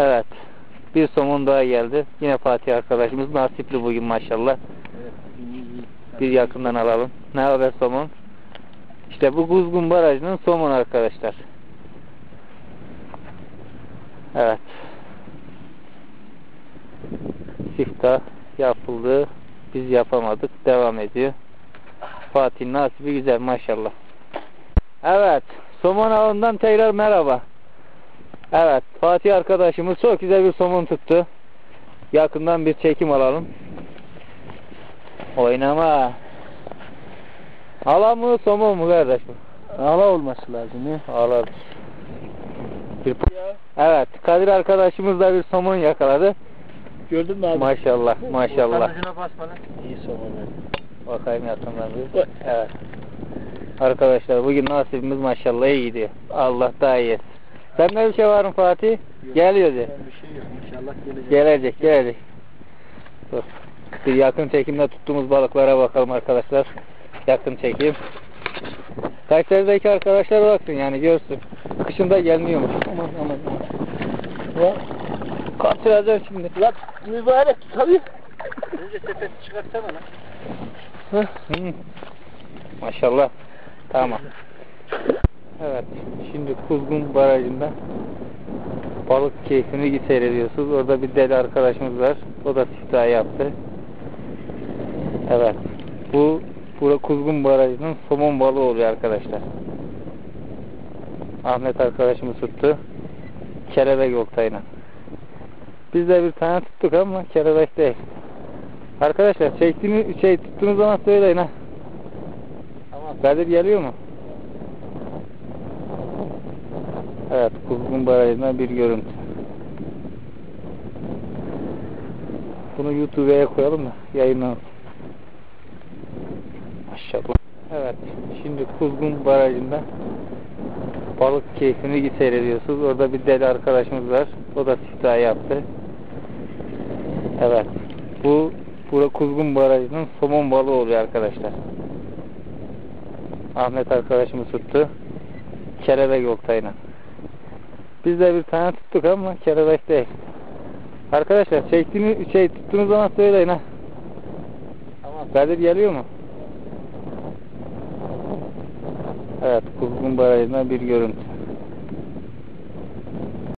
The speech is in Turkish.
Evet. Bir somon daha geldi. Yine Fatih arkadaşımız nasipli bugün maşallah. Bir yakından alalım. Ne haber somon? İşte bu Kuzgun Barajı'nın somon arkadaşlar. Evet. Siftah yapıldı. Biz yapamadık. Devam ediyor. Fatih'in nasibi güzel maşallah. Evet. Somon avından tekrar merhaba. Evet. Fatih arkadaşımız çok güzel bir somon tuttu. Yakından bir çekim alalım. Oynama. Hala mı somon mu kardeş bu? Ala olması lazım ya. Hala. Bir... Evet. Kadir arkadaşımız da bir somon yakaladı. Gördün mü abi? Maşallah. Maşallah. Ucuna basma lan. İyi sonunda. Bakayım yakından bir. Evet. Arkadaşlar bugün nasibimiz maşallah iyi gidiyor. Allah daha iyi etsin. Sende bir şey var mı Fatih? Geliyor de. Bir şey yok. İnşallah gelecek. Gelecek, gelecek. Dur. Bir yakın çekimde tuttuğumuz balıklara bakalım arkadaşlar. Yakın çekim. Kayseri'deki arkadaşlar baksın yani görsün. Kışında gelmiyormuş. Aman aman aman. Ya, kaçıracağım şimdi. Lan mübarek tabii. Önce sepet çıkartsana lan. Hı. Maşallah. Tamam. Evet. Şimdi Kuzgun Barajı'nda balık keyfini seyrediyorsunuz. Orada bir deli arkadaşımız var. O da siftah yaptı. Evet. Bu Bura Kuzgun Barajı'nın somon balığı oluyor arkadaşlar. Ahmet arkadaşımız tuttu. Kelebek oltayla. Biz de bir tane tuttuk ama kelebek değil. Arkadaşlar çektiğini şey tuttuğunuz zaman söyleyin ha. Tamam. Kadir geliyor mu? Evet, Kuzgun Barajı'ndan bir görüntü. Bunu YouTube'ya koyalım da yayınlansın. Maşallah. Evet, şimdi Kuzgun Barajı'nda balık keyfini seyrediyorsunuz. Orada bir deli arkadaşımız var. O da siftah yaptı. Evet. Bu Bura Kuzgun Barajı'nın somon balığı oluyor arkadaşlar. Ahmet arkadaşımız tuttu. Kelebek oltayla. Biz de bir tane tuttuk ama kelebek değil. Arkadaşlar çektiğini şey tuttuğunuz zaman söyleyin ha. Tamam. Kadir geliyor mu? Evet, Kuzgun Barajı'ndan bir görüntü.